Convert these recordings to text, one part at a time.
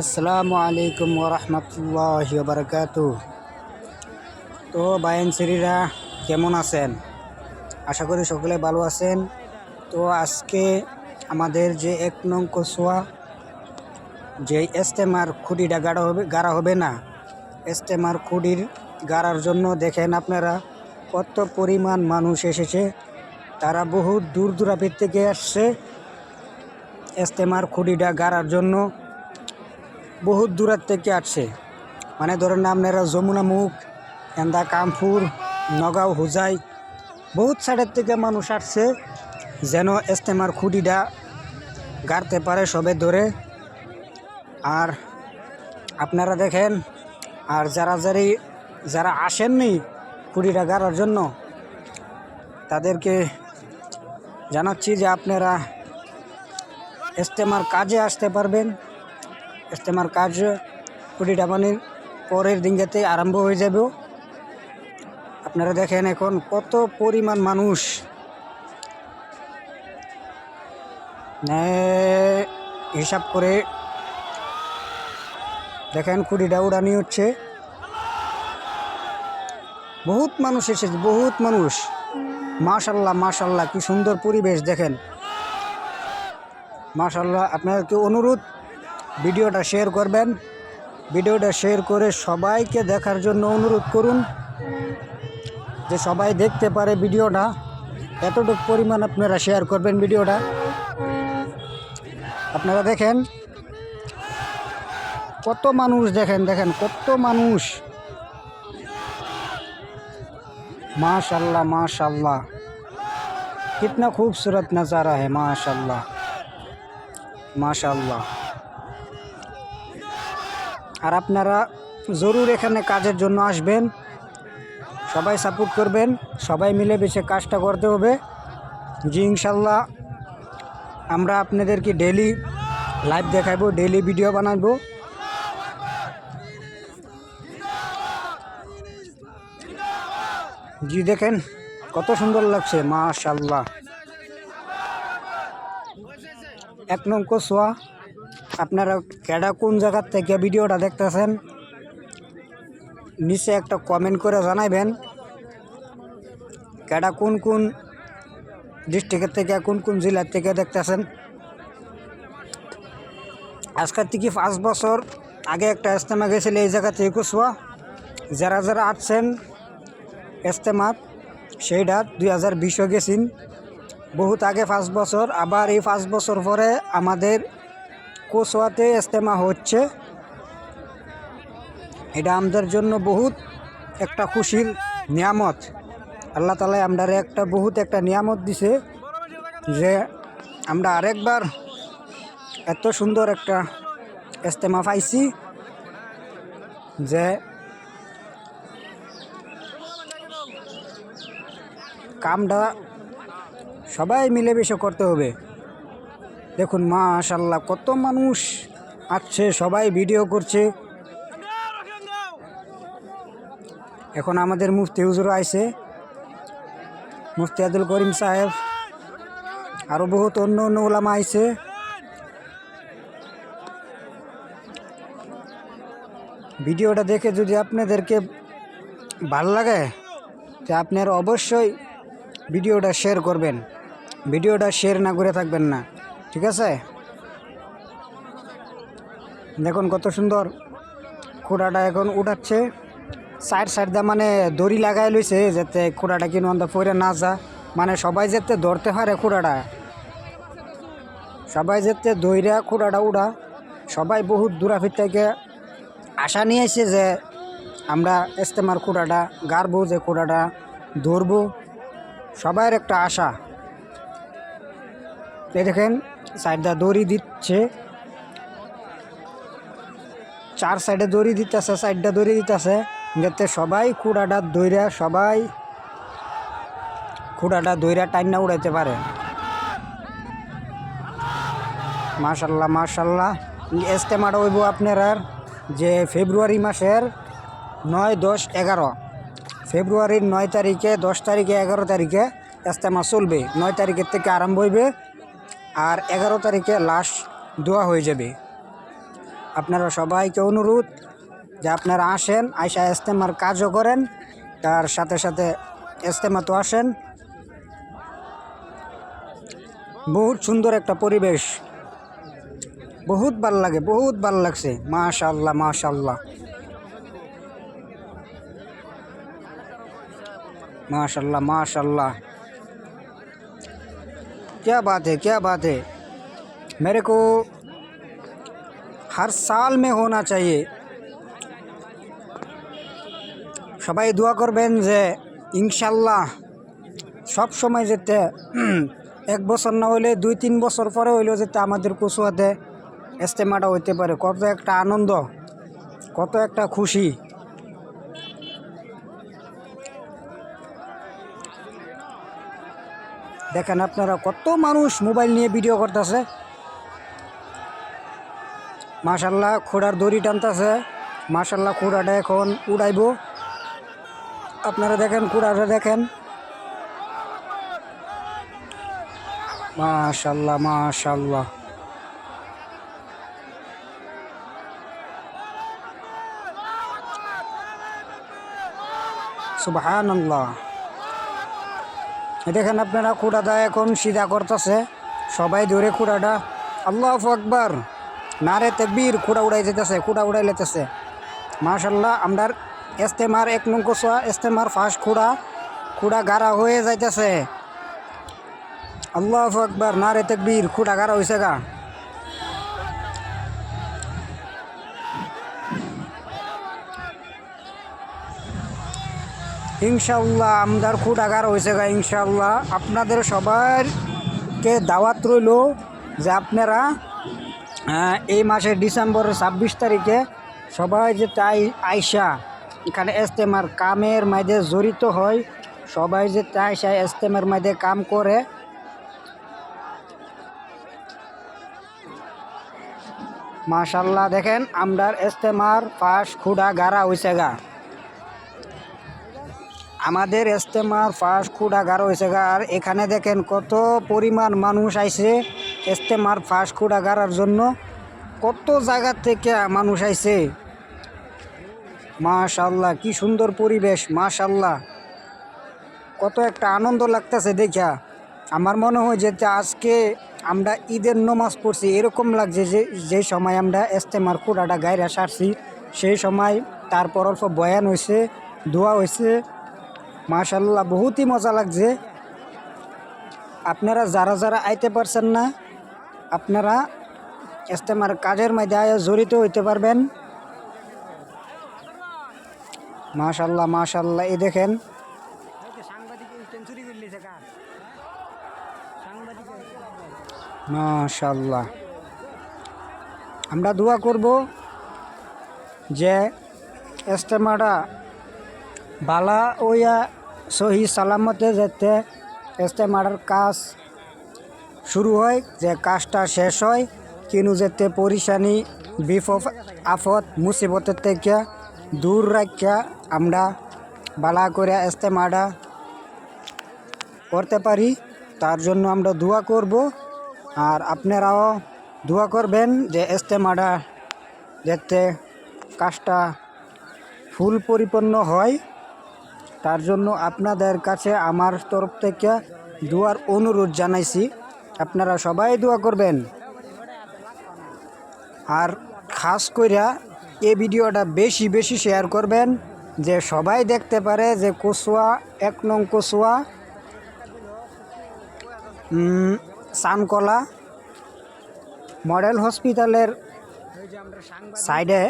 আসসালামু আলাইকুম ওরহমতুল্লাহ বারকাত তো বায়ন সিরিরা, কেমন আছেন? আশা করি সকলে ভালো আছেন। তো আজকে আমাদের যে এক নং কচুয়া যে এস্তেমার খুঁটিটা গাড়া হবে গাড়া হবে না? এস্তেমার খুঁটির গাড়ার জন্য দেখেন আপনারা কত পরিমাণ মানুষ এসেছে। তারা বহুত দূর দূরাপির থেকে আসছে এস্তেমার খুঁটিটা গাড়ার জন্য। বহুত দূরের থেকে আসছে। মানে ধরেন না আপনারা যমুনা মুখ, এন্দা কামপুর নগাঁও হুজাই, বহুত সাইডের থেকে মানুষ আসছে যেন এস্তেমার খুঁটিটা গাড়তে পারে সবে ধরে। আর আপনারা দেখেন, আর যারা যারি যারা আসেননি খুঁটিটা গাড়ার জন্য, তাদেরকে জানাচ্ছি যে আপনারা ইস্তেমার কাজে আসতে পারবেন। ইস্তেমার কাজ কুড়িটা পানির পরের দিন যাতে আরম্ভ হয়ে যাবে। আপনারা দেখেন এখন কত পরিমাণ মানুষ। হিসাব করে দেখেন কুড়িটা উড়ানি হচ্ছে। বহুত মানুষ এসেছে, বহুত মানুষ। মাশাল্লাহ মাশাল্লাহ, কি সুন্দর পরিবেশ দেখেন। মাশাল্লাহ, আপনাদেরকে অনুরোধ ভিডিওটা শেয়ার করবেন ভিডিওটা শেয়ার করে সবাইকে দেখার জন্য অনুরোধ করুন যে সবাই দেখতে পারে ভিডিওটা এতটুকু পরিমাণ আপনারা শেয়ার করবেন ভিডিওটা আপনারা দেখেন কত মানুষ দেখেন দেখেন কত মানুষ माशाल्लाह माशाल्लाह कितना खूबसूरत नज़ारा है माशाल्लाह মাশাল্লাহ আর আপনারা জরুর এখানে কাজের জন্য আসবেন। সবাই সাপোর্ট করবেন, সবাই মিলে বেশি কাজটা করতে হবে। জি, ইনশাল্লাহ আমরা আপনাদেরকে ডেলি লাইভ দেখাবো ডেলি ভিডিও বানাবো। জি, দেখেন কত সুন্দর লাগছে, মাশাল্লাহ। এক নং কচুয়া আপনারা কেডা কোন জায়গার থেকে ভিডিওটা দেখতেছেন, নিচে একটা কমেন্ট করে জানাইবেন, কেডা কোন কোন ডিস্ট্রিক্টের থেকে, কোন কোন জেলার থেকে দেখতেছেন। আজকের থেকে পাঁচ বছর আগে একটা ইস্তেমা গেছিল এই জায়গা থেকে কচুয়া। যারা যারা আসছেন ইস্তেমাত সেইটা দুই হাজার বিশও গেছেন। বহুত আগে পাঁচ বছর, আবার এই পাঁচ বছর পরে আমাদের কোচোয়াতে ইস্তেমা হচ্ছে। এটা আমাদের জন্য বহুত একটা খুশির নিয়ামত। আল্লাহ তালা আমরা একটা বহুত একটা নিয়ামত দিছে যে আমরা আরেকবার এত সুন্দর একটা ইস্তেমা পাইছি যে কামটা সবাই মিলেমিশে করতে হবে। দেখুন মাশাল্লাহ কত মানুষ আসছে, সবাই ভিডিও করছে। এখন আমাদের মুফতি হুজুর আইছে। মুফতি আব্দুল করিম সাহেব আরও বহুত অন্য অন্য ওলামা আইছে। ভিডিওটা দেখে যদি আপনাদেরকে ভালো লাগে, তো আপনারা অবশ্যই ভিডিওটা শেয়ার করবেন। ভিডিওটা শেয়ার না করে থাকবেন না। ঠিক আছে? দেখুন কত সুন্দর খোড়াটা এখন উঠাচ্ছে। সাইড সাইড দা মানে দড়ি লাগাই লইছে যাতে খোড়াটা কিনো আন্দা পরে না যা মানে সবাই যাতে ধরতে পারে খোড়াটা। সবাই যাতে দইরা খোড়াটা উড়া। সবাই বহুত দূরাফির থেকে আশা নিয়ে এসে যে আমরা ইস্তেমার খোড়াটা, গাড়বো যে খোড়াটা, ধরবো। সবার একটা আশা। দেখেন সাইডটা দড়ি দিচ্ছে। চার সাইডে দড়ি দিতেছে, সাইডটা দড়ি দিতেছে। যাতে সবাই কুড়াটা দইরা সবাই কুড়াটা দইরা টাইনা উড়াইতে পারে। মাশাল্লাহ মাশাল্লাহ। এস্তেমাটা হইব আপনার যে ফেব্রুয়ারি মাসের নয়, দশ, এগারো। ফেব্রুয়ারির নয় তারিখে, দশ তারিখে, এগারো তারিখে ইস্তেমা চলবে। নয় তারিখের থেকে আরম্ভ হইবে। আর এগারো তারিখে লাশ দোয়া হয়ে যাবে। আপনারা সবাইকে অনুরোধ যে আপনারা আসেন আয়সা ইস্তেমার কাজও করেন, তার সাথে সাথে ইস্তেমা তো আসেন। বহুত সুন্দর একটা পরিবেশ। বহুত ভালো লাগে, বহুত ভালো লাগছে। মাশাল্লাহ মাশাল্লাহ মাশাল্লাহ মাশাল্লাহ क्या बात है क्या बात है मेरे को हर साल में होना चाहिए সবাই দোয়া করবেন যে ইনশাল্লাহ সব সময় যেতে এক বছর না হইলে দুই তিন বছর পরে হইলেও যেতে আমাদের কচুয়াতে ইস্তেমাটা হইতে পারে কত একটা আনন্দ কত একটা খুশি দেখেন আপনারা কত মানুষ মোবাইল নিয়ে ভিডিও করতেছে। মাশাল্লাহ খোড়ার দড়ি টানতেছে। মাশাল্লাহ খোড়াটা এখন উড়াইব। আপনারা দেখেন কুড়াটা দেখেন। মাশাল্লাহ মাশাল্লাহ সুবহানাল্লাহ। দেখেন আপনারা কুড়াটা এখন সিধা করতেছে। সবাই ধরে কুড়াটা আল্লাহ আকবার। নারে তেকবির, কুড়া উড়াই যেতেছে কুড়া উড়াই লেতেছে মার্শাল্লাহ আমরার এস্তেমার এক নং কচুয়া এস্তেমার ফার্স্ট খুড়া কুড়া গাড়া হয়ে যাইতেছে। আল্লাহ আকবার, নারে তেকবির, কুড়া গাড়া হয়েছে গা। ইনশাল্লাহ আমদার খুঁটাগার হয়েছে গা ইনশাল্লাহ আপনাদের সবাইকে দাওয়াত রইল যে আপনারা এই মাসের ডিসেম্বরের ছাব্বিশ তারিখে সবাই যে তাই আইসা এখানে এস্তেমার কামের মাঝে জড়িত হয়, সবাই যে তাই আইসা এস্তেমার মাঝে কাম করে। মাশাল্লাহ দেখেন আমরার এস্তেমার পাশ খুঁড়া গাড়া হয়েছে গা। আমাদের ইস্তেমার ফার্স্ট খুঁড়া গারো হয়েছে আর এখানে দেখেন কত পরিমাণ মানুষ আইছে ইস্তেমার ফার্স্ট খুঁড়া গাড়ার জন্য। কত জায়গা থেকে মানুষ আইছে। মাশাল্লাহ, কি সুন্দর পরিবেশ, মাশাল্লাহ। কত একটা আনন্দ লাগতেছে দেখা আমার মনে হয় যে আজকে আমরা ঈদের নমাজ পড়ছি, এরকম লাগছে যে যে সময় আমরা ইস্তেমার খুঁড়াটা গাইরা সারছি, সেই সময় তারপর অল্প বয়ান হয়েছে দোয়া হয়েছে মাশাল্লাহ, বহুতই মজা লাগছে। আপনারা যারা যারা আইতে পারছেন না, আপনারা ইস্তেমার কাজের মধ্যে জড়িত হইতে পারবেন। মাশাল্লাহ মাশাল্লাহ, এই দেখেন। মাশাল্লাহ। আমরা দোয়া করব যে ইস্তেমাটা বালা ওয়া সহি সালামতে যাতে ইস্তেমার কাজ শুরু হয়, যে কাজটা শেষ হয়, কিনু যেতে পরিশানি বিপদ আফত মুসিবতের থেকে দূর রাখিয়া আমরা বালা করে ইস্তেমাটা করতে পারি। তার জন্য আমরা দোয়া করব। আর আপনারাও দোয়া করবেন যে ইস্তেমাটা যাতে কাজটা ফুল পরিপূর্ণ হয়। তার জন্য আপনাদের কাছে আমার তরফ থেকে দোয়ার অনুরোধ জানাইছি। আপনারা সবাই দোয়া করবেন। আর খাস কইরা এই ভিডিওটা বেশি বেশি শেয়ার করবেন, যে সবাই দেখতে পারে যে কচুয়া এক নং কচুয়া সানকলা মডেল হসপিটালের সাইডে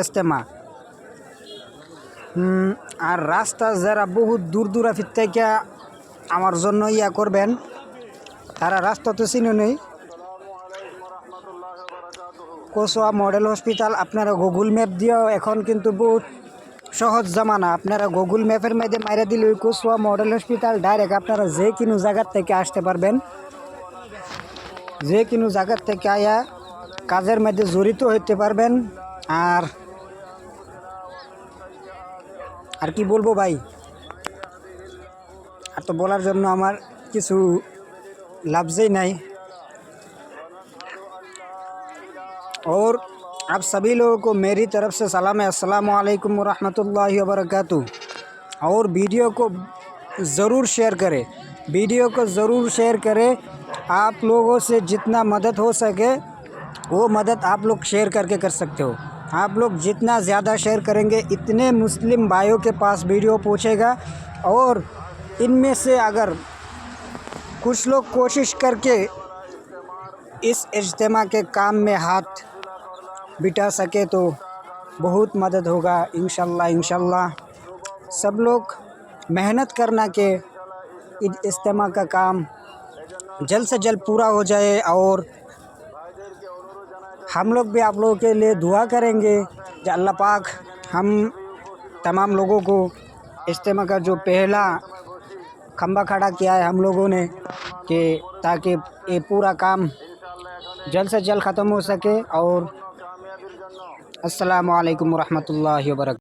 এস্তেমা। আর রাস্তা যারা বহুত দূর দূরাফির থেকে আমার জন্য ইয়া করবেন, তারা রাস্তা তো চিনে নেই। কোসোয়া মডেল হসপিটাল, আপনারা গুগল ম্যাপ দিয়েও, এখন কিন্তু বহুত সহজ জামানা। আপনারা গুগল ম্যাপের মধ্যে মাইরে দিলে ওই কোসোয়া মডেল হসপিটাল ডাইরেক্ট আপনারা যে কোনো জায়গার থেকে আসতে পারবেন। যে কোনো জায়গার থেকে আয়া কাজের মধ্যে জড়িত হইতে পারবেন। আর আর কি বলবো ভাই আর তো বলার জন্য আমার কিছু লাভজেই নাই ওর आप सभी लोगों को मेरी तरफ से सलाम है अस्सलाम वालेकुम रहमतुल्लाहि व बरकातहू और वीडियो को ज़रूर शेयर करें वीडियो को ज़रूर शेयर करें आप लोगों से जितना मदद हो सके वो मदद आप लोग शेयर करके कर सकते हो आप लोग जितना ज़्यादा शेयर करेंगे, इतने मुस्लिम भाइयों के पास वीडियो पहुँचेगा और इनमें से अगर कुछ लोग कोशिश करके इस इज्तिमा के काम में हाथ बिठा सके तो बहुत मदद होगा, इंशाल्लाह इंशाल्लाह। सब लोग मेहनत करना के इज्तिमा का काम जल्द से जल्द पूरा हो जाए और हम लोग भी आप लोगों के लिए दुआ करेंगे जो अल्लाह पाक हम तमाम लोगों को इज्तम का जो पहला खम्बा खड़ा किया है हम लोगों ने, कि ताकि ये पूरा काम जल्द से जल्द ख़त्म हो सके। और अस्सलाम वालेकुम रहमतुल्लाहि व बरकातहू